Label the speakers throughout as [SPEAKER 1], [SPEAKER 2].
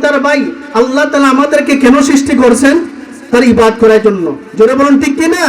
[SPEAKER 1] ইমানদার ভাই, আল্লাহ তালা আমাদেরকে কেন সৃষ্টি করছেন? তার ইবাদ করার জন্য। জোরে বলুন, ঠিক কি না?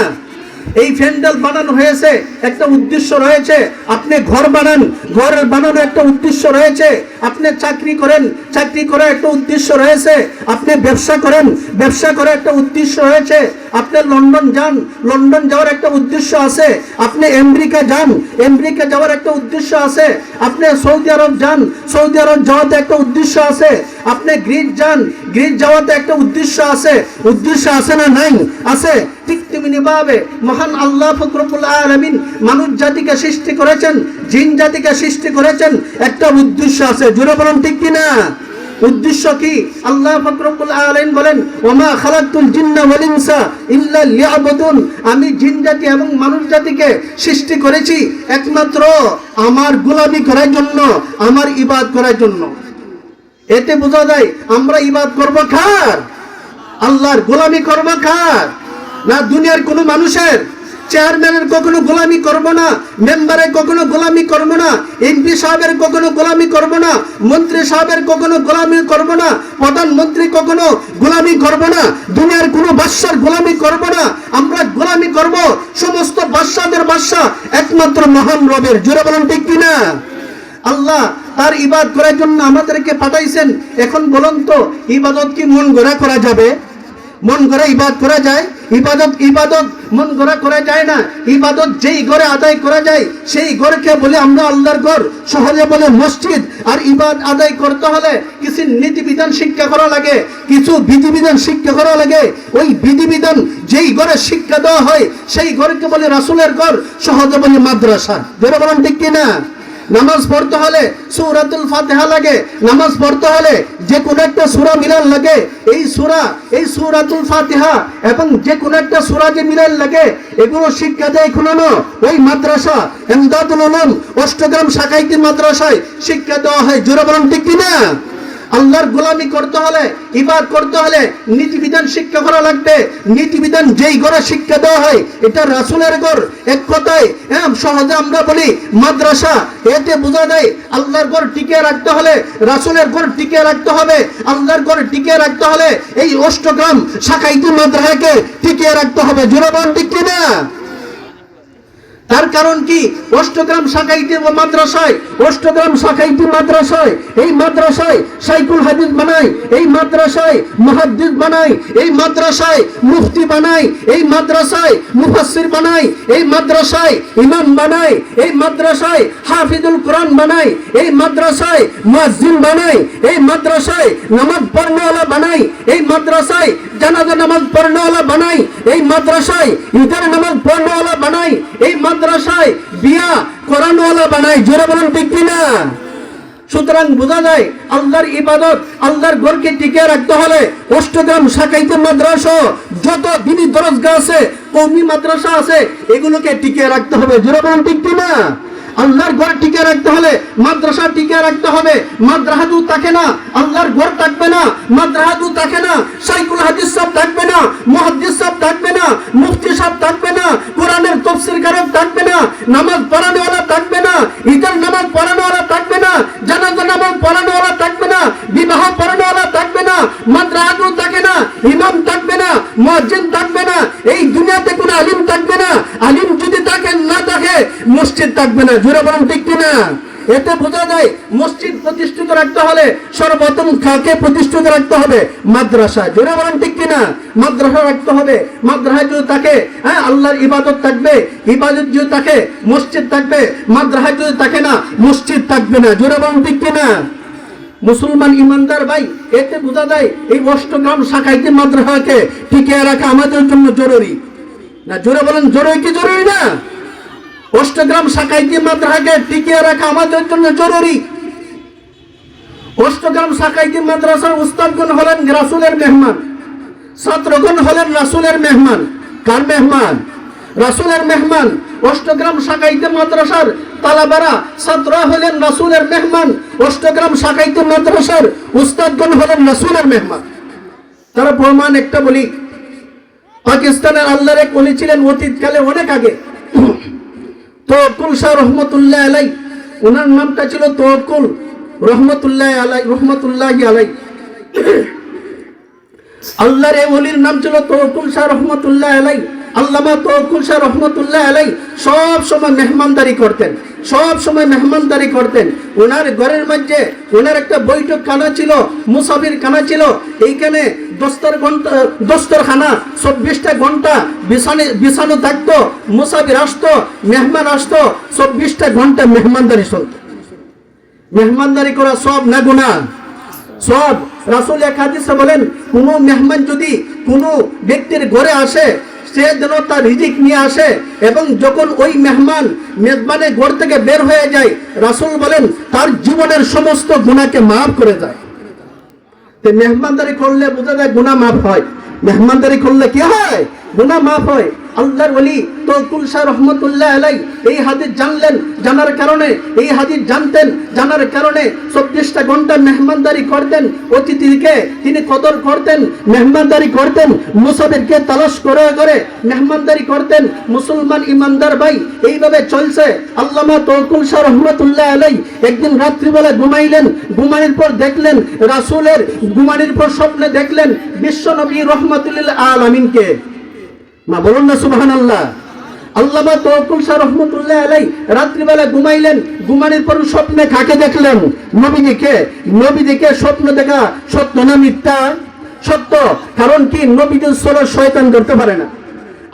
[SPEAKER 1] এই প্যান্ডেল বানানো হয়েছে, একটা উদ্দেশ্য রয়েছে। আপনি ঘর বানান, ঘর বানানো একটা উদ্দেশ্য রয়েছে। আপনি চাকরি করেন চাকরি করার একটা উদ্দেশ্য রয়েছে। আপনি ব্যবসা করেন, ব্যবসা করার একটা উদ্দেশ্য রয়েছে। আপনি লন্ডন যান, লন্ডন যাওয়ার একটা উদ্দেশ্য আছে। আপনি আমেরিকা যান, আমেরিকা যাওয়ার একটা উদ্দেশ্য আছে। আপনি সৌদি আরব যান, সৌদি আরব যাওয়াতে একটা উদ্দেশ্য আছে। আপনি গ্রিস যান গ্রিস যাওয়াতে একটা উদ্দেশ্য আছে। উদ্দেশ্য আছে না নাই? আছে। ঠিক তেমনি ভাবে মহান আল্লাহ ফকরবুল আলমিন মানুষ জাতিকে সৃষ্টি করেছেন, জিন জাতিকে সৃষ্টি করেছেন, একটা উদ্দেশ্য আছে। জুড়ে বলুন ঠিক কিনা? উদ্দেশ্য কি? আল্লাহ ফকরবুল আলাইন বলেন, ওমা খালাকুল জিন্না ওয়াল ইনসা ইল্লা লিয়াবুদুন। আমি জিন জাতি এবং মানুষ জাতিকে সৃষ্টি করেছি একমাত্র আমার গোলামি করার জন্য, আমার ইবাদ করার জন্য। এতে বোঝা যায়, আমরা ইবাদ করব কার? আল্লাহর গোলামি করব কার? না দুনিয়ার কোনো মানুষের? চেয়ারম্যানের কখনো গোলামি করব না মেম্বারের কখনো গোলামি করব না এমপি সাহেবের কখনো গোলামি করব না, মন্ত্রী সাহেবের কখনো গোলামি করব না, প্রধানমন্ত্রী কখনো গোলামি করব না, দুনিয়ার কোনো বাদশার গোলামি করব না, আমরা গোলামি করব, সমস্ত বাদশাদের বাদশা একমাত্র মহান রবের। জোরে বলেন, ঠিক কিনা? আল্লাহ তার ইবাদ করার জন্য আমাদেরকে পাঠাইছেন। এখন বলুন তো, ইবাদত কি মন গড়া করা যাবে? মন গড়া ইবাদ করা যায়, ইবাদত ইবাদত, মন গড়া করা যায় না, ইবাদত যেই ঘরে আদায় করা যায়, সেই ঘরকে বলে আমরা আল্লাহর ঘর সহজে বলে মসজিদ, আর ইবাদ আদায় করতে হলে কিছু নীতিবিধান শিক্ষা করা লাগে, কিছু বিধিবিধান শিক্ষা করা লাগে। ওই বিধিবিধান যেই ঘরে শিক্ষা দেওয়া হয়, সেই ঘরকে বলে রাসুলের ঘর সহজে বলে মাদ্রাসা। যেটা বলেন ঠিক কিনা? নামাজ পড়তে হলে সুরাতুল ফাতেহা লাগে, নামাজ পড়তে হলে যে কোন একটা সুরা মিলান লাগে। এই সুরা, এই সুরাতুল ফাতেহা এবং যে কোন একটা সুরা যে মিলান লাগে, এগুলো শিক্ষা দেয় খুলানো। ওই মাদ্রাসা, এমদাদুল উলুম, অষ্টগ্রাম শাখাইতি মাদ্রাসায় শিক্ষা দেওয়া হয়। জোরে ঠিক কিনা? আল্লাহর গোলামি করতে হলে, ইবাদ করতে হলে নীতিবিধান শিক্ষা করা লাগবে। নীতিবিধান যেই ঘরে শিক্ষা দেওয়া হয়, এটা রাসুলের ঘর। এক কথায় হ্যাঁ সহজে আমরা বলি, মাদ্রাসা, এতে বোঝা যায়, আল্লাহর ঘর টিকে রাখতে হলে রাসুলের ঘর টিকে রাখতে হবে। আল্লাহর ঘর টিকে রাখতে হলে এই অষ্টগ্রাম শাখাইতি মাদ্রাসাকে টিকে রাখতে হবে। জোরাবান ঠিক কিনা? তার কারণ কি? অষ্টগ্রাম শাখাইতে মাদ্রাসায়, অষ্টগ্রাম শাখাইতে মাদ্রাসায়, এই মাদ্রাসায় সাইকুল হাদিস বানাই এই মাদ্রাসায় মুহাদ্দিস বানাই এই মাদ্রাসায় মুফতি বানায়, এই মাদ্রাসায় মুফাসসির বানায়, এই মাদ্রাসায় ইমাম বানায়, এই মাদ্রাসায় হাফিজুল কোরআন বানায়, এই মাদ্রাসায় মুয়াজ্জিন বানায়, এই মাদ্রাসায় নামাজ পড়নেওয়ালা বানাই এই মাদ্রাসায় জানাজা নামাজ পড়নেওয়ালা বানাই, এই মাদ্রাসায় ঈদের নামাজ পড়নেওয়ালা বানাই, এই মাদ্রাসায় বিয়া করানোওয়ালা বানাই, জোরে বলুন ঠিক কিনা? সুতরাং বোঝা যায়, আল্লাহর ইবাদত, আল্লাহর ঘরকে টিকে রাখতে হলে অষ্টগ্রাম শাখাইতে মাদ্রাসা, যত দিনই দরজগা আছে কৌমি মাদ্রাসা আছে, এগুলোকে টিকে রাখতে হবে। জোরে বলুন ঠিক কিনা? আল্লাহর ঘর টিকে রাখতে হলে মাদ্রাসা টিকে রাখতে হবে মাদ্রাহাদু থাকে না আল্লাহর ঘর থাকবে না মাদ্রাহাদু থাকে না সাইকুল হাদিস সব থাকবে না মুহাদ্দিস সব থাকবে না মুফতি সব থাকবে না কোরআনের তফসির কারক থাকবে না নামাজ পড়ানোওয়ালা থাকবে না ঈদের নামাজ পড়ানোওয়ালা থাকবে না জানাজা নামাজ পড়ানোওয়ালা থাকবে না বিবাহ পড়ানোওয়ালা থাকবে না মাদ্রাহাদু থাকে না ইমাম থাকবে না মুয়াজ্জিন থাকবে না এই দুনিয়াতে কোনো আলিম থাকবে না আলিম যদি থাকে না থাকে মসজিদ থাকবে না জোরে বলেন ঠিক কিনা? এতে বোঝা যায় মসজিদ প্রতিষ্ঠিত রাখতে হলে সর্বপ্রথম কাকে প্রতিষ্ঠিত রাখতে হবে? মাদ্রাসা জোরে বলেন ঠিক কিনা? মাদ্রাসা রাখতে হবে। মাদ্রাসা যদি থাকে হ্যাঁ আল্লাহর ইবাদত থাকবে, ইবাদত যদি থাকে মসজিদ থাকবে মাদ্রাসা যদি থাকে না, মসজিদ থাকবে না। জোরে বলেন ঠিক কিনা? মুসলমান ইমানদার ভাই, এতে বোঝা যায় এই অষ্টগ্রাম শাখাইতে মাদ্রাসাকে টিকে রাখা আমাদের জন্য জরুরি। না জোরে বলেন জরুরি কি জরুরি না? অষ্টগ্রাম শাখাইতে মাদ্রাসাকে টিকিয়ে রাখা আমাদের জন্য জরুরি। অষ্টগ্রাম শাখাইতে মাদ্রাসার উস্তাদগণ হলেন রাসুলের মেহমান, ছাত্রগণ হলেন রাসুলের মেহমান। কার মেহমান? রাসুলের মেহমান। অষ্টগ্রাম শাখাইতে মাদ্রাসার তালাবারা ছাত্র হলেন রাসুলের মেহমান। অষ্টগ্রাম শাখাইতে মাদ্রাসার উস্তাদগণ হলেন রাসুলের মেহমান। তারা প্রমাণ একটা বলি। পাকিস্তানের আল্লাহর এক অলি ছিলেন অতীতকালে অনেক আগে। তোকুল শাহ রহমতুল্লাহ আলাই ওনার নামটা ছিল তোকুল রহমতুল্লাহ আলাই রহমতুল্লাহ আলাই আল্লাহর এ অলির নাম ছিল তোকুল শাহ রহমতুল্লাহ আলাই আল্লামা তৌকুল শাহ রহমতুল্লাহ আলাই সব সময় মেহমানদারি করতেন। সব সময় মেহমানদারি করতেন। ওনার ঘরের মধ্যে ওনার একটা বৈঠক খানা ছিল মুসাফির খানা ছিল। এইখানে দস্তর ঘণ্টা, দস্তরখানা, চব্বিশটা ঘণ্টা বিছানে, বিছানো থাকতো, মুসাফির আসতো, মেহমান আসতো, চব্বিশটা ঘণ্টা মেহমানদারি চলতো। মেহমানদারি করা সব না গুণা সব রাসুল এক হাদিসে বলেন, কোন মেহমান যদি কোনো ব্যক্তির ঘরে আসে সে যেন তার রিজিক নিয়ে আসে এবং যখন ওই মেহমান মেজবানের ঘর থেকে বের হয়ে যায়, রাসুল বলেন, তার জীবনের সমস্ত গুণাকে মাফ করে যায় মেহমানদারি করলে বোঝা যায় গুণা মাফ হয়। মেহমানদারি করলে কি হয়? গুণা মাফ হয়। আল্লাহর ওলি তৌকুল শাহ রহমতুল্লাহ আলাই, এই হাদিস জানলেন, জানার কারণে, এই হাদিস জানতেন, জানার কারণে চব্বিশটা ঘণ্টা মেহমানদারি করতেন, অতিথিকে তিনি কদর করতেন, মেহমানদারি করতেন, মুসাফিরকে তালাশ করে করে মেহমানদারি করতেন, মুসলমান ইমানদার ভাই, এইভাবে চলছে। আল্লামা তৌকুল শাহ রহমতুল্লাহ আলাই একদিন রাত্রিবেলা ঘুমাইলেন ঘুমানোর পর দেখলেন, রাসূলের ঘুমানোর পর স্বপ্নে দেখলেন বিশ্ব নবী রহমতুল্লাহ আলমিনকে। মা, বলুন না সুবহান আল্লাহ আল্লামা তৌকুল শাহ রহমতুল্লাহ আলাই রাত্রিবেলা ঘুমাইলেন, ঘুমানোর পর স্বপ্নে কাকে দেখলেন? নবীজিকে। নবীজিকে স্বপ্ন দেখা সত্য না মিথ্যা? সত্য, কারণ কি? নবীদের সুরত শয়তান করতে পারে না।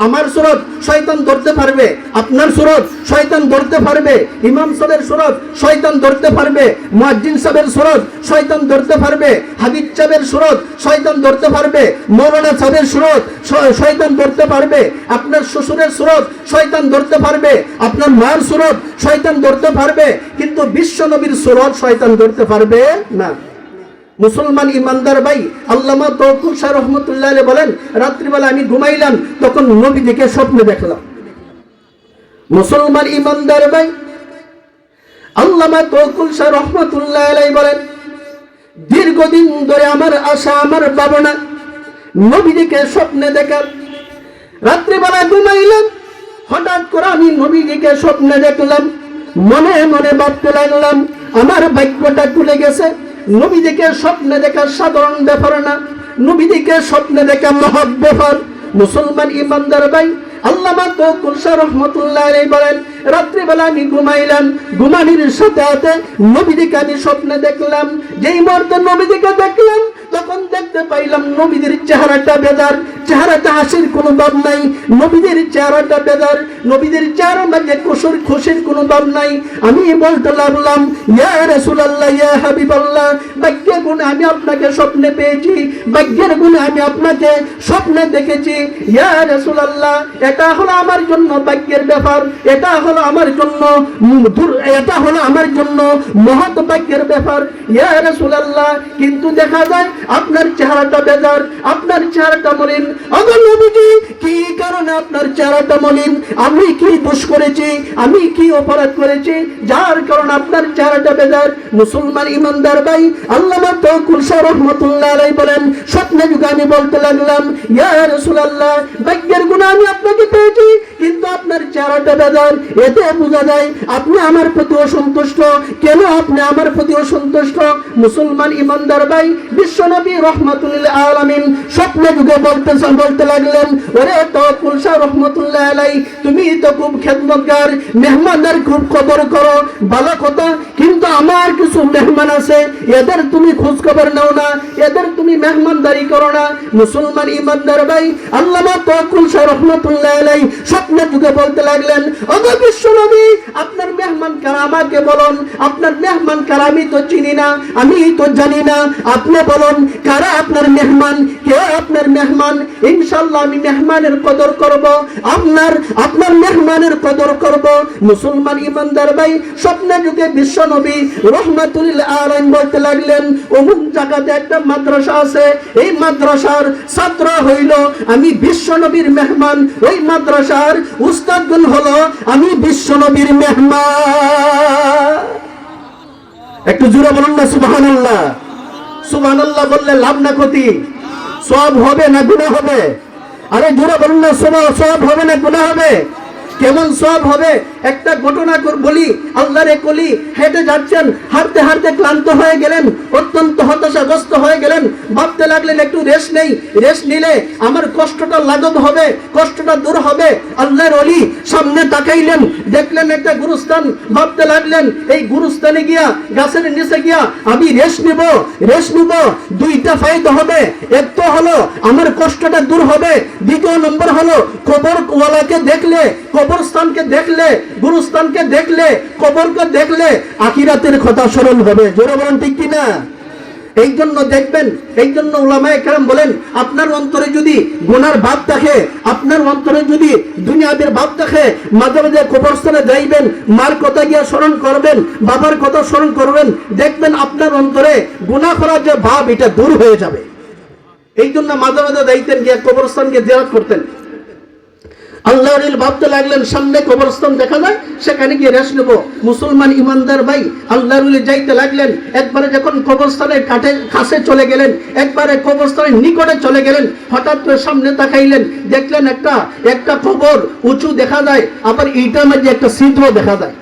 [SPEAKER 1] আমার সুরত শয়তান ধরতে পারবে। আপনার সুরত শয়তান ধরতে পারবে। ইমাম সাহেবের সুরত শয়তান ধরতে পারবে। মুয়াজ্জিন সাহেবের সুরত শয়তান ধরতে পারবে। হাবিব সাহেবের সুরত শয়তান ধরতে পারবে। মৌলানা সাহেবের সুরত শয়তান ধরতে পারবে। আপনার শ্বশুরের সুরত শয়তান ধরতে পারবে। আপনার মার সুরত শয়তান ধরতে পারবে। কিন্তু বিশ্ব নবীর সুরত শয়তান ধরতে পারবে না। মুসলমান ইমানদার ভাই, আল্লামা তৌকুল শাহ রহমতুল্লাহ বলেন, রাত্রিবেলা আমি ঘুমাইলাম, তখন নবী দেখে স্বপ্নে দেখলাম। মুসলমান ইমানদার ভাই, আল্লামা তৌকুল শাহ রহমতুল্লাহ আলাইহি বলেন, দীর্ঘদিন ধরে আমার আশা, আমার ভাবনা নবী দেখে স্বপ্নে দেখার রাত্রিবেলা ঘুমাইলাম, হঠাৎ করে আমি নবীজিকে স্বপ্নে দেখলাম, মনে মনে ভাবতে লাগলাম, আমার ভাগ্যটা খুলে গেছে। নবীজিকে স্বপ্নে দেখা সাধারণ ব্যাপার না। নবীদেরকে স্বপ্নে দেখা মহৎ ব্যাপার। মুসলমান ইমানদার ভাই আল্লামা রহমতুল্লাহ বলেন, রাত্রিবেলা আমি ঘুমাইলাম, ঘুমানির সাথে সাথে আমি স্বপ্নে দেখলাম। যেই দেখলাম, তখন দেখতে পাইলাম নবীদের চেহারাটা বেদার চেহারাটা হাসির কোনো ভাব নাই নবীদের চেহারাটা বেদার নবীদের চেহারা মাঝে কুসুর খুশির কোনো ভাব নাই। আমি বলতে লাগলাম, ইয়া ইয়া ভাগ্যের গুণে আমি আপনাকে স্বপ্নে পেয়েছি, ভাগ্যের গুণে আমি আপনাকে স্বপ্নে দেখেছি। ইয়া এটা হলো আমার জন্য ব্যাপার, এটা হলো আমার জন্য এটা হলো আমার জন্য মহৎ ব্যাপার। ইয়া কিন্তু দেখা যায় আপনার চেহারাটা বেজার, আপনার চেহারাটা মলিন। নবীজি, কি কারণে আপনার চেহারাটা মলিন? আমি কি দোষ করেছি? আমি কি অপরাধ করেছি? যার কারণে আপনার চেহারাটা বেজার। মুসলমান ইমানদার ভাই, আল্লামা বলেন স্বপ্নে যুগে আমি বলতে লাগলাম ইয়া রাসূলুল্লাহ ভাগ্যের গুণ আমি আপনাকে পেয়েছি কিন্তু আপনার চেহারাটা বেজার এতে বোঝা যায় আপনি আমার প্রতি অসন্তুষ্ট। কেন আপনি আমার প্রতি অসন্তুষ্ট? মুসলমান ইমানদার ভাই, বিশ্বনবী রহমাতুল্লাহ আলামিন স্বপ্নে যুগে বলতে বলতে লাগলেন, ওরে তকুল শাহ রহমতুল্লাহ আলাই, তুমি তো খুব খেদমতগার, মেহমানদের, খুব কদর করো, ভালো কথা, কিন্তু আমার কিছু মেহমান আছে, এদের তুমি খোঁজ খবর নাও না, এদের তুমি মেহমানদারি করো না। মুসলমান ইমানদার ভাই, আল্লামা তকুল শাহ রহমতুল্লাহ আলাই স্বপ্নে যুগে বলতে লাগলেন, ওগো বিশ্বনবী, আপনার মেহমান কারা আমাকে বলুন? আপনার মেহমান কারা আমি তো চিনি না আমি তো জানি না। আপনি বলুন, কারা আপনার মেহমান? কে আপনার মেহমান? ইনশাল্লাহ আমি মেহমানের কদর করব। আপনার আপনার মেহমানের কদর করব। মুসলমান ইমানদার ভাই, স্বপ্নে যুগে বিশ্ব নবী রহমাতুল আলাইন বলতে লাগলেন, অমুক জায়গাতে একটা মাদ্রাসা আছে, এই মাদ্রাসার ছাত্র হইল আমি বিশ্বনবীর মেহমান। ওই মাদ্রাসার উস্তাদগুন হলো আমি বিশ্ব নবীর মেহমান। একটু জুড়ে বলুন না সুবাহান আল্লাহ সুবাহান আল্লাহ বললে লাভ না ক্ষতি? সব হবে না গুণা হবে? আরে জুড়ে বলুন না সব হবে না গুণা হবে? কেমন সব হবে? একটা ঘটনা বলি, আল্লাহরে কলি হেঁটে যাচ্ছেন, হাঁটতে হাঁটতে ক্লান্ত হয়ে গেলেন, অত্যন্ত হতাশাগ্রস্ত হয়ে গেলেন। ভাবতে লাগলেন, একটু রেস্ট নেই রেস্ট নিলে আমার কষ্টটা লাঘব হবে, কষ্টটা দূর হবে। আল্লাহর অলি সামনে তাকাইলেন, দেখলেন একটা গুরুস্থান। ভাবতে লাগলেন, এই গুরুস্থানে গিয়া, গাছের নিচে গিয়া আমি রেস্ট নিব রেস্ট নিব, দুইটা ফায়দা হবে। এক তো হলো, আমার কষ্টটা দূর হবে। দ্বিতীয় নম্বর হলো কবর ওয়ালাকে দেখলে, কবরস্থানকে দেখলে গুরুস্থানকে দেখলে, কবরকে দেখলে আখিরাতের কথা স্মরণ হবে। জোরে বলেন ঠিক কিনা? এই জন্য দেখবেন, এই জন্য ওলামায় কেরাম বলেন, আপনার অন্তরে যদি গুনার ভাব থাকে, আপনার অন্তরে যদি দুনিয়াদের ভাব থাকে, মাঝে মাঝে কবরস্থানে যাইবেন, মার কথা গিয়ে স্মরণ করবেন, বাবার কথা স্মরণ করবেন, দেখবেন আপনার অন্তরে গুনাহ করার যে ভাব, এটা দূর হয়ে যাবে। এই জন্য মাঝে মাঝে যাইতেন গিয়ে কবরস্থানকে জেরাত করতেন। আল্লাহর ভাবতে লাগলেন, সামনে কবরস্থান দেখা যায়, সেখানে গিয়ে রেস্ট নেব। মুসলমান ইমানদার ভাই, আল্লাহর যাইতে লাগলেন, একবারে যখন কবরস্থানের কাঠে কাছে চলে গেলেন, একবারে কবরস্থানের নিকটে চলে গেলেন, হঠাৎ করে সামনে তাকাইলেন, দেখলেন একটা একটা কবর উঁচু দেখা যায়, আবার এইটার মাঝে একটা ছিদ্র দেখা যায়।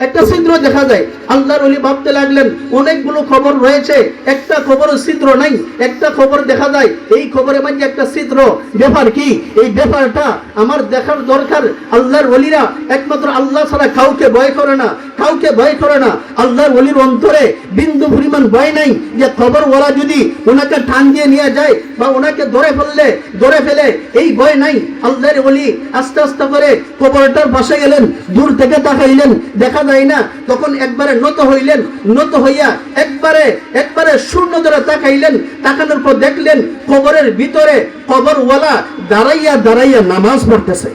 [SPEAKER 1] একটা ছিদ্র দেখা যায়। আল্লাহর অলি ভাবতে লাগলেন, অনেকগুলো খবর রয়েছে। একটা খবর ছিদ্র নাই, একটা খবর দেখা যায়। এই খবরের মাঝে একটা ছিদ্র। ব্যাপার কি? এই ব্যাপারটা আমার দেখার দরকার। আল্লাহর অলিরা একমাত্র আল্লাহ ছাড়া কাউকে ভয় করে না, কাউকে ভয় করে না। আল্লাহর অলির অন্তরে বিন্দু পরিমাণ ভয় নাই যে খবর ওরা যদি ওনাকে টান দিয়ে নিয়ে যায় বা ওনাকে ধরে ফেললে, ধরে ফেলে, এই ভয় নাই। আল্লাহর অলি আস্তে আস্তে করে খবরটার পাশে গেলেন, দূর থেকে তাকাইলেন। দেখা যায় না, তখন একবারে নত হইলেন, নত হইয়া একবারে একবারে শূন্য ধরে তাকাইলেন, তাকানোর পর দেখলেন কবরের ভিতরে কবরওয়ালা দাঁড়াইয়া দাঁড়াইয়া নামাজ পড়তেছে।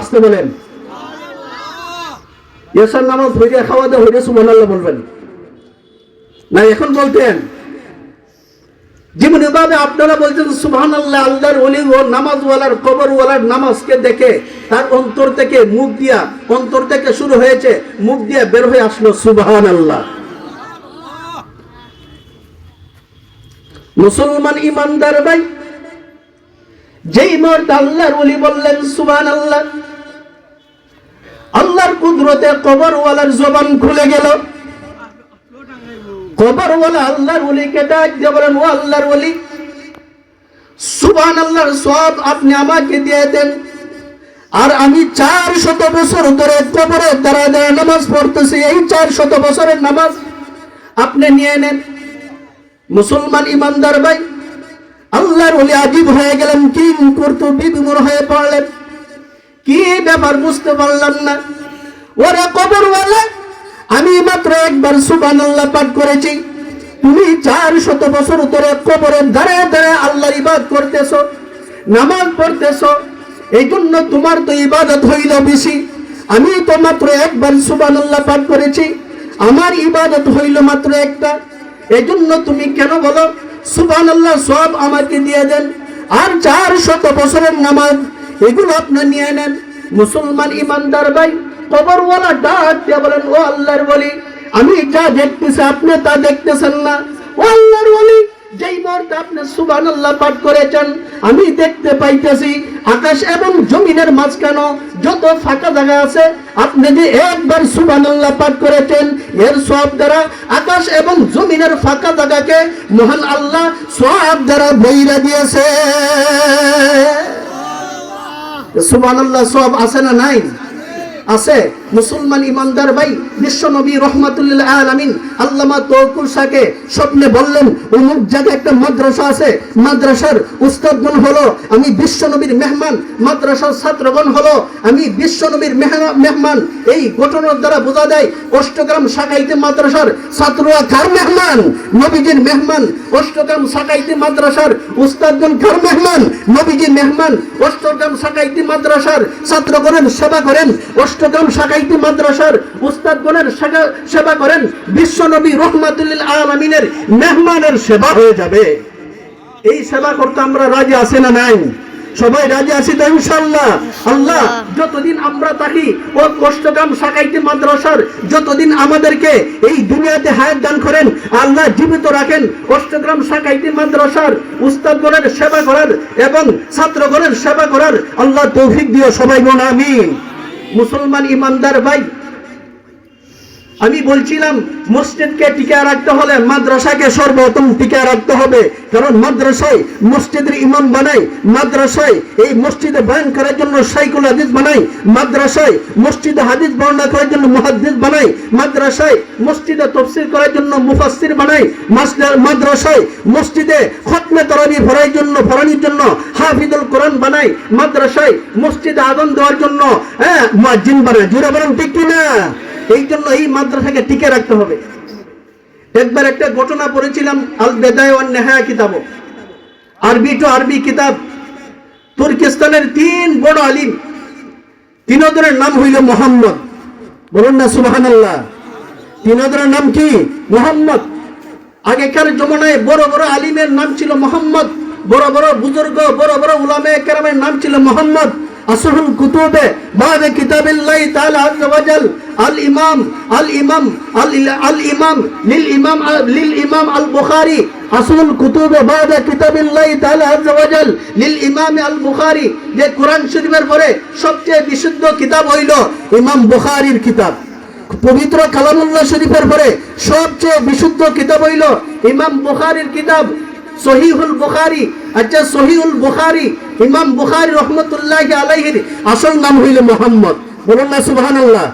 [SPEAKER 1] আসতে বলেন। এসার নামাজ হইলে খাওয়া দাওয়া হইলে বলবেন। না, এখন বলতেন। যেমনি ভাবে আপনারা বলছেন সুবহান আল্লাহ আল্লাহর অলি ও নামাজওয়ালার কবরওয়ালার নামাজকে দেখে তার অন্তর থেকে মুখ দিয়া, অন্তর থেকে শুরু হয়েছে, মুখ দিয়া বের হয়ে আসলো সুবহান আল্লাহ মুসলমান ইমানদার ভাই, যেই মুহূর্তে আল্লাহর অলি বললেন সুবহান আল্লাহ আল্লাহর কুদরতে কবরওয়ালার জবান খুলে গেল। কবরওয়ালা আল্লাহর ওলিকে ডাক বলেন, ও আল্লাহর ওলি সুবহান আল্লাহর সব আপনি আমাকে দিয়ে দেন। আর আমি চার শত বছর ধরে কবরে দাঁড়া দাঁড়া নামাজ পড়তেছি, এই চার শত বছরের নামাজ আপনি নিয়ে নেন। মুসলমান ইমানদার ভাই, আল্লাহর ওলি আজীব হয়ে গেলেন, কি করতো বিবিমুর হয়ে পড়লেন। কি ব্যাপার বুঝতে পারলাম না। ওরে কবরওয়ালা আমি মাত্র একবার সুবান আল্লাহ পাঠ করেছি। তুমি চার শত বছর ধরে কবরের ধারে ধারে আল্লাহর ইবাদ করতেছ, নামাজ পড়তেছ এই জন্য তোমার তো ইবাদত হইল বেশি। আমি তো মাত্র একবার সুবান আল্লাহ পাঠ করেছি, আমার ইবাদত হইল মাত্র একটা। এই জন্য তুমি কেন বলো সুবান আল্লাহ সব আমাকে দিয়ে দেন, আর চার শত বছরের নামাজ, এগুলো আপনার নিয়ে নেন। মুসলমান ইমানদার ভাই কবরওয়ালা ডাক দিয়ে বলেন, ও আল্লাহর বলি আমি যা দেখতেছি আপনি তা দেখতেছেন না। ও আল্লাহর বলি যেই মুহূর্তে আপনি সুবান আল্লাহ পাঠ করেছেন, আমি দেখতে পাইতেছি আকাশ এবং জমিনের মাঝখানে যত ফাঁকা জায়গা আছে, আপনি যে একবার সুবান আল্লাহ পাঠ করেছেন, এর সব দ্বারা আকাশ এবং জমিনের ফাঁকা জায়গাকে মহান আল্লাহ সব দ্বারা বইরা দিয়েছে। সুবান আল্লাহ সব আছে না নাই? আছে মুসলমান ইমানদার ভাই, বিশ্ব নবী রহমাতুল্লাহ আলামিন আল্লামা তৌকুর শাহকে স্বপ্নে বললেন অমুক জায়গায় একটা মাদ্রাসা আছে, মাদ্রাসার উস্তাদগণ হলো, আমি বিশ্ব নবীর মেহমান, মাদ্রাসার ছাত্রগণ হলো, আমি বিশ্ব নবীর মেহমান। এই ঘটনার দ্বারা বোঝা যায়, অষ্টগ্রাম শাখাইতে মাদ্রাসার ছাত্ররা কার মেহমান? নবীজির মেহমান, অষ্টগ্রাম শাখাইতে মাদ্রাসার উস্তাদগণ কার মেহমান? নবীজির মেহমান, অষ্টগ্রাম শাখাইতে মাদ্রাসার ছাত্রগণের সেবা করেন, অষ্টগ্রাম শাখাইতে মাদ্রাসার উস্তাদগণের শাখা- সেবা করেন বিশ্ব নবী রহমাতুল্লিল আলমিনের মেহমানের সেবা হয়ে যাবে। এই সেবা করতে আমরা রাজি আছে না নাই? সবাই রাজি আছি তো ইনশাল্লাহ আল্লাহ যতদিন আমরা থাকি ও কষ্টগ্রাম শাখাইতে মাদ্রাসার যতদিন আমাদেরকে এই দুনিয়াতে হায়াত দান করেন আল্লাহ জীবিত রাখেন কষ্টগ্রাম শাখাইতে মাদ্রাসার উস্তাদগণের সেবা করার এবং ছাত্রগণের সেবা করার আল্লাহ তৌফিক দিও সবাই বোন আমিন। মুসলমান ইমানদার ভাই আমি বলছিলাম, মসজিদকে টিকে রাখতে হলে মাদ্রাসাকে সর্বপ্রথম টিকে রাখতে হবে। কারণ মাদ্রাসায় মসজিদের ইমাম বানাই মাদ্রাসায় এই মসজিদে বয়ান করার জন্য সাইকুল হাদিস বানাই মাদ্রাসায় মসজিদে হাদিস বর্ণনা করার জন্য মুহাদ্দিস বানাই মাদ্রাসায় মসজিদে তফসির করার জন্য মুফাসসির বানাই মাদ্রাসায় মসজিদে খতমে তরাবি ভরার জন্য, ভরানির জন্য হাফিজুল কোরআন বানাই মাদ্রাসায় মসজিদে আদন দেওয়ার জন্য হ্যাঁ মুয়াজ্জিন বানাই জুড়ে বলেন, ঠিক কিনা? এই জন্য এই মাদ্রাসাকে টিকে রাখতে হবে। একবার একটা ঘটনা পড়েছিলাম আল বেদায় নেহায়া কিতাব আরবি টু আরবি কিতাব। তুর্কিস্তানের তিন বড় আলিম, তিনজনের নাম হইল মোহাম্মদ। বলুন না সুবাহান আল্লাহ তিনজনের নাম কি? মোহাম্মদ। আগেকার জমানায় বড় বড় আলিমের নাম ছিল মোহাম্মদ, বড় বড় বুজুর্গ, বড় বড় উলামে কেরামের নাম ছিল মোহাম্মদ। আসহুল কুতুবে বাদে কিতাবিল্লাহ তাআলা আযজা ওয়াজাল আল ইমাম আল ইমাম, আল আল ইমাম, লিল ইমাম লিল ইমাম আল বুখারী। আসহুল কুতুবে বাদে কিতাবিল্লাহ তাআলা আযজা ওয়াজাল লিল ইমাম আল বুখারী, যে কোরআন শরীফের পরে সবচেয়ে বিশুদ্ধ কিতাব হইল ইমাম বুখারীর কিতাব। পবিত্র কালামুল্লাহ শরীফের পরে সবচেয়ে বিশুদ্ধ কিতাব হইল ইমাম বুখারীর কিতাব, সহিহুল বুখারী আচ্ছা সহিহুল বুখারি, ইমাম বুখারী রহমতুল্লাহ আলাইহির আসল নাম হইল মোহাম্মদ। বলুন না, সুবহানাল্লাহ।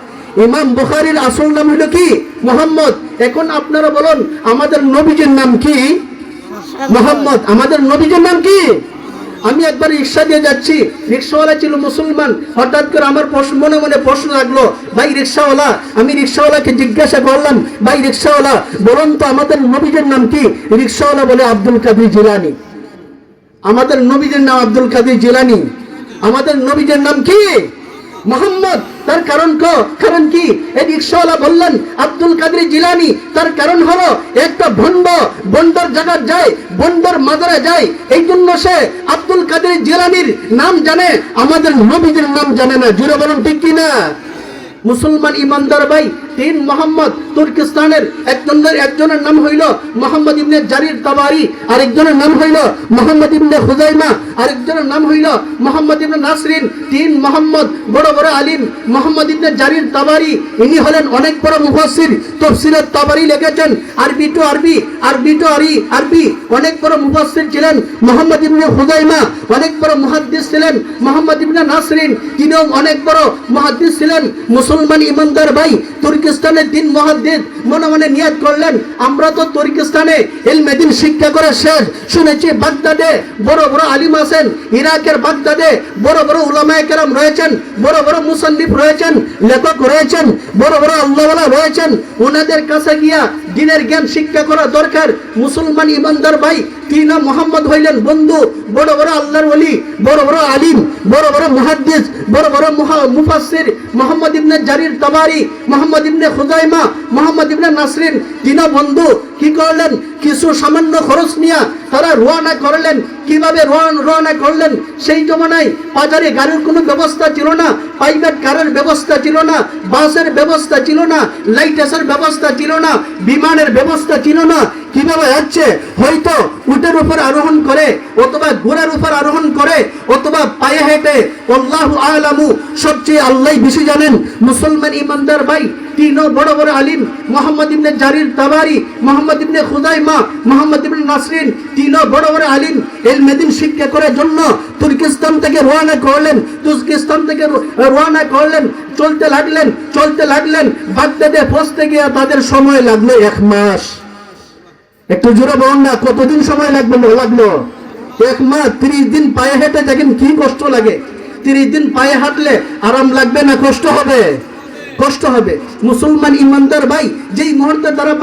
[SPEAKER 1] ইমাম বুখারীর আসল নাম হইল কি? মোহাম্মদ। এখন আপনারা বলুন, আমাদের নবীজির নাম কি? মোহাম্মদ। আমাদের নবীজির নাম কি? আমি একবার রিক্সা দিয়ে যাচ্ছি, রিক্সাওয়ালা ছিল মুসলমান। হঠাৎ করে আমার প্রশ্ন মনে মনে প্রশ্ন লাগল, ভাই, রিক্সাওয়ালা? আমি রিক্সাওয়ালাকে জিজ্ঞাসা করলাম, ভাই, রিক্সাওয়ালা, বলুন তো আমাদের নবীজের নাম কি? রিক্সাওয়ালা বলে, আব্দুল কাদের জিলানি। আমাদের নবীজের নাম আব্দুল কাদের জিলানি। আমাদের নবীজের নাম কি? মোহাম্মদ। তার কারণ ক? কারণ কি? এই রিক্সাওয়ালা বললেন, আব্দুল কাদের জিলানি। তার কারণ হলো, একটা ভণ্ড বন্ডর জায়গা যায়, বন্ডর মাদারে যায়। এই জন্য সে আব্দুল কাদের জিলানির নাম জানে, আমাদের নবীদের নাম জানে না। জুড়ে বলুন ঠিক কি না মুসলমান ইমানদার ভাই, তিন মোহাম্মদ তুর্কিস্তানের একজনের একজনের নাম হইল মোহাম্মদ ইবনে জারির তাবারি, আরেকজনের নাম হইল মোহাম্মদ ইবনে খুজাইমা আরেকজনের নাম হইল মোহাম্মদ ইবনে নাসরিন। তিন মোহাম্মদ বড় বড় আলিম, মোহাম্মদ ইবনে জারির তাবারি, ইনি হলেন অনেক বড় মুফাসসির। তফসিরের তাবারি লিখেছেন, আরবি টু আরবি আরবি টু আরবি আরবি। অনেক বড় মুফাসসির ছিলেন, মোহাম্মদ ইবনে হুজাইমা, অনেক বড় মুহাদ্দিস ছিলেন, মোহাম্মদ ইবনে নাসরিন, তিনিও অনেক বড় মুহাদ্দিস ছিলেন মুসলমান ইমানদার ভাই, তুর্কিস্তানের দিন মহাদ্দিদ মনে মনে নিয়াদ করলেন, আমরা তো তুর্কিস্তানে এলমেদিন শিক্ষা করে শেষ। শুনেছি বাগদাদে বড় বড় আলিম আছেন, ইরাকের বাগদাদে বড় বড় উলামায় কেরাম রয়েছেন, বড় বড় মুসল্লিফ রয়েছেন, লেখক রয়েছেন, বড় বড় আল্লাহওয়ালা রয়েছেন। ওনাদের কাছে গিয়া দিনের জ্ঞান শিক্ষা করা দরকার। মুসলমান ইমানদার ভাই, তিনা মোহাম্মদ হইলেন বন্ধু, বড় বড় আল্লাহর ওলি, বড় বড় আলিম, বড় বড় মুহাদ্দিস, বড় বড় মহা মুফাসির মোহাম্মদ ইবনে জারির তাবারি, মোহাম্মদ ইবনে খুজাইমা, মোহাম্মদ ইবনে নাসরিন, তিনা বন্ধু, কি করলেন? কিছু সামান্য খরচ নিয়া তারা রোয়ানা করলেন। কীভাবে রোয়ান- করলেন? সেই জমানায় বাজারে গাড়ির কোনো ব্যবস্থা ছিল না। প্রাইভেট কারের ব্যবস্থা ছিল না। বাসের ব্যবস্থা ছিল না। লাইটাসের ব্যবস্থা ছিল না। বিমানের ব্যবস্থা ছিল না। কীভাবে যাচ্ছে হয়তো উটের উপর আরোহণ করে, অথবা ঘোড়ার উপর আরোহণ করে, অথবা পায়ে হেঁটে। আল্লাহু আলামু, সবচেয়ে আল্লাহ বেশি জানেন। মুসলমান ইমানদার ভাই তিনও বড় বড় আলিম, মোহাম্মদ ইবনে জারির তাবারি, মোহাম্মদ ইবনে খুজাইমা, মোহাম্মদ ইবনে নাসরিন তিনও বড় বড় আলিম এল মেদিন শিক্ষা করার জন্য তুর্কিস্তান থেকে রওনা করলেন, তুর্কিস্তান থেকে রো- রওনা করলেন, চলতে লাগলেন চলতে লাগলেন, বাগদাদে পৌঁছতে গিয়ে তাদের সময় লাগল এক মাস। একটু জোরে বলুন না, কতদিন সময় লাগবে লাগল? এক মাস, তিরিশ দিন পায়ে হেঁটে দেখেন কি কষ্ট লাগে। তিরিশ দিন পায়ে হাঁটলে আরাম লাগবে না, কষ্ট হবে? কষ্ট হবে। মুসলমান ইমানদার ভাই, যেই মুহূর্তে তারা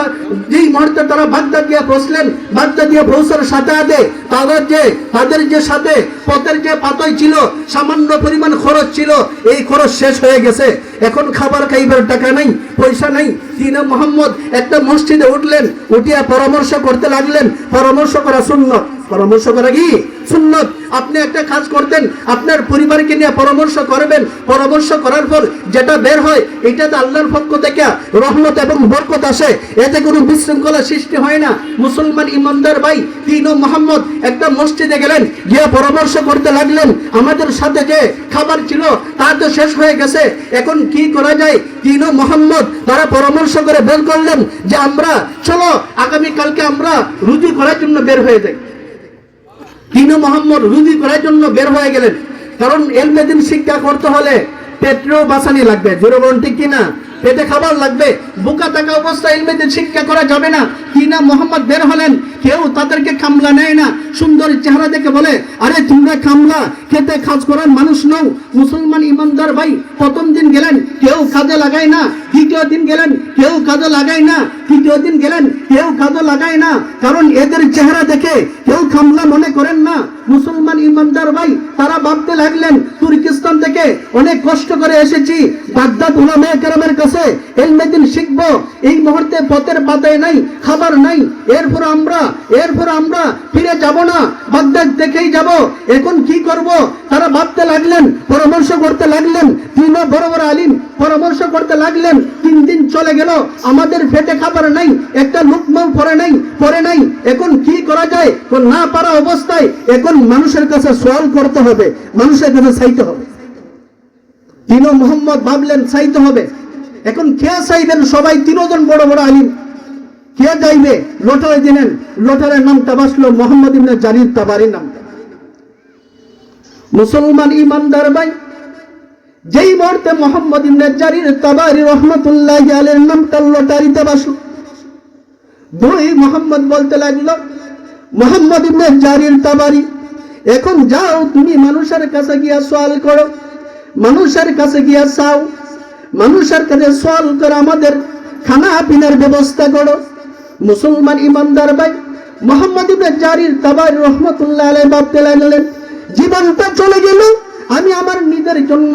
[SPEAKER 1] যেই মুহূর্তে তারা বাগদাদ দিয়ে পৌঁছলেন বাগদাদ দিয়ে পৌঁছার সাথে সাথে তাদের যে তাদের যে সাথে পথের যে পাতই ছিল, সামান্য পরিমাণ খরচ ছিল, এই খরচ শেষ হয়ে গেছে। এখন খাবার খাইবার টাকা নাই, পয়সা নাই। তিনা মোহাম্মদ একটা মসজিদে উঠলেন, উঠিয়া পরামর্শ করতে লাগলেন। পরামর্শ করা সুন্নত। পরামর্শ করা কি? সুন্নত। আপনি একটা কাজ করতেন, আপনার পরিবারকে নিয়ে পরামর্শ করবেন। পরামর্শ করার পর যেটা বের হয় এটাতে আল্লাহর পক্ষ থেকে রহমত এবং বরকত আসে। এতে কোনো বিশৃঙ্খলা সৃষ্টি হয় না। মুসলমান ইমানদার ভাই তিন মোহাম্মদ একটা মসজিদে গেলেন, গিয়ে পরামর্শ করতে লাগলেন, আমাদের সাথে যে খাবার ছিল, তা তো শেষ হয়ে গেছে। এখন কি করা যায়? তিন মোহাম্মদ তারা পরামর্শ করে বের করলেন যে, আমরা, চলো, আগামীকালকে আমরা রুজু করার জন্য বের হয়ে যাই। তিন মোহাম্মদ রুজি করার জন্য বের হয়ে গেলেন। কারণ এলমেদিন শিক্ষা করতে হলে পেট্রো বাসানি লাগবে, জোরে ঠিক কিনা? পেটে খাবার লাগবে, বোকা থাকা অবস্থায় এলমেদিন শিক্ষা করা যাবে না। কিনা মোহাম্মদ বের হলেন, কেউ তাদেরকে কামলা নেয় না। সুন্দর চেহারা দেখে বলে, আরে তোমরা কামলা খেতে কাজ করার মানুষ নও। মুসলমান ইমানদার ভাই, প্রথম দিন গেলেন, কেউ কাজে লাগায় না। দ্বিতীয় দিন গেলেন, কেউ কাজে লাগায় না। তৃতীয় দিন গেলেন, কেউ কাজে লাগায় না। কারণ এদের চেহারা দেখে কেউ কামলা মনে করেন না। মুসলমান ইমানদার ভাই, তারা ভাবতে লাগলেন, তুর্কিস্তান থেকে অনেক কষ্ট করে এসেছি। বাগদাদ উলামা কেরামের কাছে এলমেদিন শিখব। এই মুহূর্তে পথের পাতায় নাই, খাবার নাই। এরপর আমরা এরপর আমরা ফিরে যাব না। বাগদাদ দেখেই যাব। এখন কি করব? তারা ভাবতে লাগলেন, পরামর্শ করতে লাগলেন। তিন বড় বড় আলিম পরামর্শ করতে লাগলেন। তিন দিন চলে গেল, আমাদের পেটে খাবার নাই, একটা লুকমাও পরে নাই পরে নাই। এখন কি করা যায়? না পারা অবস্থায় এখন মানুষের কাছে সোয়াল করতে হবে, মানুষের কাছে চাইতে হবে। তিন মোহাম্মদ ভাবলেন, চাইতে হবে। এখন কে চাইবেন সবাই? তিনজন বড় বড় আলিম। কে যাইবে? লোটারে দিলেন। লোটারের নামটা বাসলো মোহাম্মদ ইবনে জারির তাবারির নামটা। মুসলমান ইমানদার ভাই যেই মুহূর্তে মোহাম্মদ ইবনে তাবারি রহমতুল্লাহ আলের নামটা লটারিতে বাসলো, দুই মোহাম্মদ বলতে লাগল, মোহাম্মদ ইবনে তাবারি এখন যাও, তুমি মানুষের কাছে গিয়া সোয়াল করো, মানুষের কাছে গিয়া চাও, মানুষের কাছে সোয়াল করে আমাদের খানা পিনার ব্যবস্থা করো। মুসলমান ইমানদার ভাই, মোহাম্মদ ইবনে জারির তাবারি রহমতুল্লাহ আলাইহি ভাবতে লাগলেন, জীবনটা চলে গেল আমি আমার নিজের জন্য,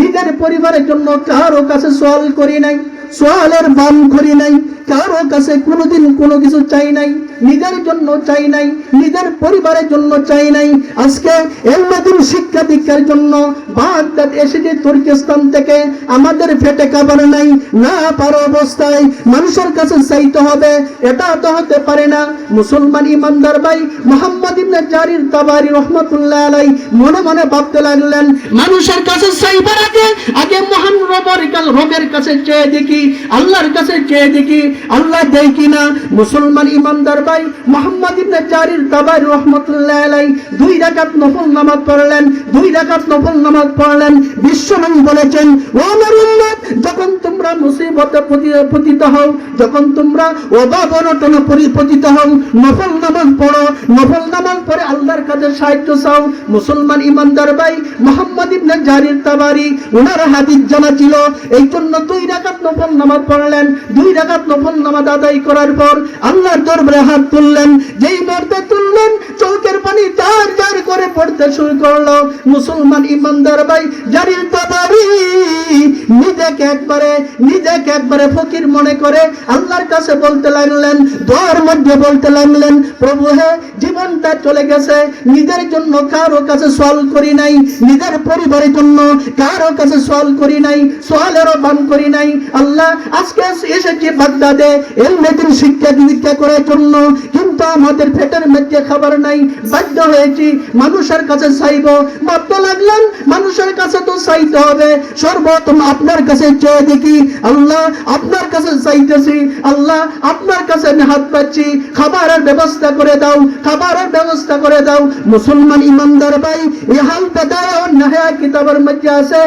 [SPEAKER 1] নিজের পরিবারের জন্য কারও কাছে সোয়াল করি নাই সোয়ালের বাম করি নাই, কারও কাছে কোনোদিন কোনো কিছু চাই নাই। নিজের জন্য চাই নাই, নিজের পরিবারের জন্য চাই নাই। আজকে এলমাদিন শিক্ষা দীক্ষার জন্য বাগদাদ এসেছে তুর্কিস্তান থেকে। আমাদের ফেটে খাবার নাই, না পারো অবস্থায় মানুষের কাছে চাইতে হবে, এটা তো হতে পারে না। মুসলমান ইমানদার ভাই মোহাম্মদ ইবনে জারির তাবারি রহমতুল্লাহ আলাই মনে মনে ভাবতে লাগলেন, মানুষের কাছে চাইবার আগে আগে মহান রবের রবের কাছে চেয়ে দেখি, আল্লাহর কাছে চেয়ে দেখি, আল্লাহ দেয় কিনা? মুসলমান ইমানদার ভাই মোহাম্মদ ইবনে জারির তাবারি রহমতুল্লাহ আলাই দুই রাকাত নফল নামাজ পড়লেন, দুই রাকাত নফল নামাজ পড়লেন। বিশ্বনবী বলেছেন, ও আমার উম্মত, যখন তোমরা মুসিবতে পতিত হও, যখন তোমরা অভাব পরিপতিত হও, নফল নামাজ পড়ো, নফল নামাজ পড়ে আল্লাহর কাছে সাহায্য চাও। মুসলমান ইমানদার ভাই, মোহাম্মদ ইবনে জারির তাবারি ওনার হাদিস জানা ছিল। এই জন্য দুই রাকাত নফল নামাজ পড়লেন। দুই রাকাত নফল নামাজ আদায় করার পর আল্লাহর দরবারে তুললেন, যেই মুহূর্তে তুললেন চৌকের পানি জার জার করে পড়তে শুরু করল। মুসলমান ইমানদার ভাই জারির তাবারি নিজেকে একবারে নিজেকে একবারে ফকির মনে করে আল্লাহর কাছে বলতে লাগলেন, দোয়ার মধ্যে বলতে লাগলেন, প্রভু হে, জীবনটা চলে গেছে, নিজের জন্য কারও কাছে করি নাই, নিজের পরিবারের জন্য কারও কাছে করি নাই করি নাই। আল্লাহ, আজকে এসেছি বাগদাদে শিক্ষা দীক্ষা করার জন্য, কিন্তু আমাদের পেটের মধ্যে খাবার নাই, বাধ্য হয়েছি, মানুষের কাছে চাইব। ভাবতে লাগলেন মানুষের কাছে তো চাইতে হবে। সর্বপ্রথম আপনার কাছে চেয়ে দেখি, আল্লাহ আপনার কাছে চাইতেছি, আল্লাহ আপনার কাছে আমি হাত পাচ্ছি খাবারের ব্যবস্থা করে দাও, খাবারের ব্যবস্থা করে দাও। মুসলমান ইমানদার ভাই, এই হাল বেদায় ও কিতাবের মধ্যে আছে।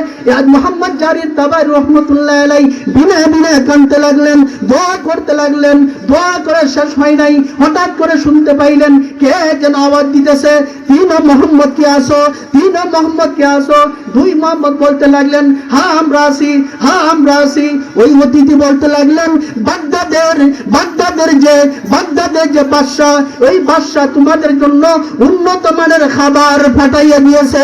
[SPEAKER 1] মোহাম্মদ জারির তাবাই রহমতুল্লাহ আলাই বিনা বিনা কানতে লাগলেন, দোয়া করতে লাগলেন, দোয়া করে শেষ হয় নাই। হঠাৎ করে শুনতে পাইলেন, কে যেন আওয়াজ দিতেছে তিন মোহাম্মদ কে আসো তিন মোহাম্মদ কে আসো দুই মোহাম্মদ বলতে লাগলেন হ্যাঁ আমরা আসি হা আমরা আসি ওই অতিথি বলতে লাগলেন, বাগদাদের বাগদাদের যে বাগদাদের যে বাদশাহ ওই বাদশাহ তোমাদের জন্য উন্নত মানের খাবার ফাটাইয়া দিয়েছে।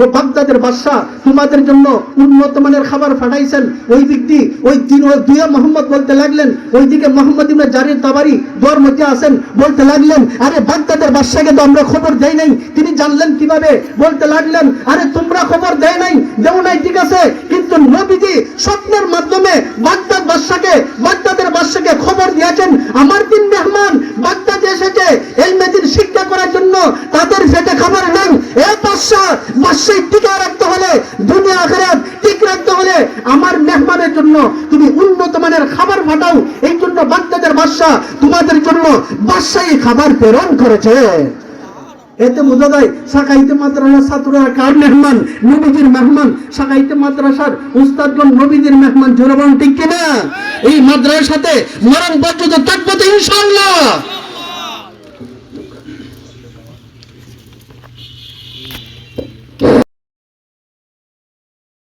[SPEAKER 1] ও বাগদাদের বাদশাহ, তোমাদের জন্য উন্নত মানের খাবার ফাটাইছেন। ওই ব্যক্তি, ওই দিন ওই দুয়া মোহাম্মদ বলতে লাগলেন, ওইদিকে মোহাম্মদ ইমরা জারির তাবারি দোয়ার মধ্যে আসেন বলতে লাগলেন, আরে বাগদাদের বাদশাকে তো আমরা খবর দেয় নাই, তিনি জানলেন কীভাবে? বলতে লাগলেন, আরে তোমরা খবর দেয় নাই দেও নাই ঠিক আছে কিন্তু নবীজি স্বপ্নের মাধ্যমে বাগদাদ বাদশাকে বাগদাদের বাদশাকে খবর দিয়েছেন আমার তিন মেহমান বাগদাদে এসেছে এই মেদিন শিক্ষা করার জন্য তাদের পেটে খাবার নেই এ বাদশাহ বাদশাহ টিকা রাখতে হলে দুনিয়া আখেরাত ঠিক রাখতে হলে আমার মেহমানের জন্য তুমি উন্নত মানের খাবার পাঠাও এই জন্য বাগদাদের বাদশাহ তোমাদের জন্য বাদশাহী খাবার প্রেরণ করেছে। এতে বোঝা যায়, সাকাইতে মাদ্রাসার ছাত্ররা কার মেহমান? নবীজির মেহমান। সাকাইতে মাদ্রাসার উস্তাদগণ নবীজির মেহমান, জনগণ ঠিক কিনা? এই মাদ্রাসার সাথে মরণ পর্যন্ত থাকব তো ইনশাআল্লাহ।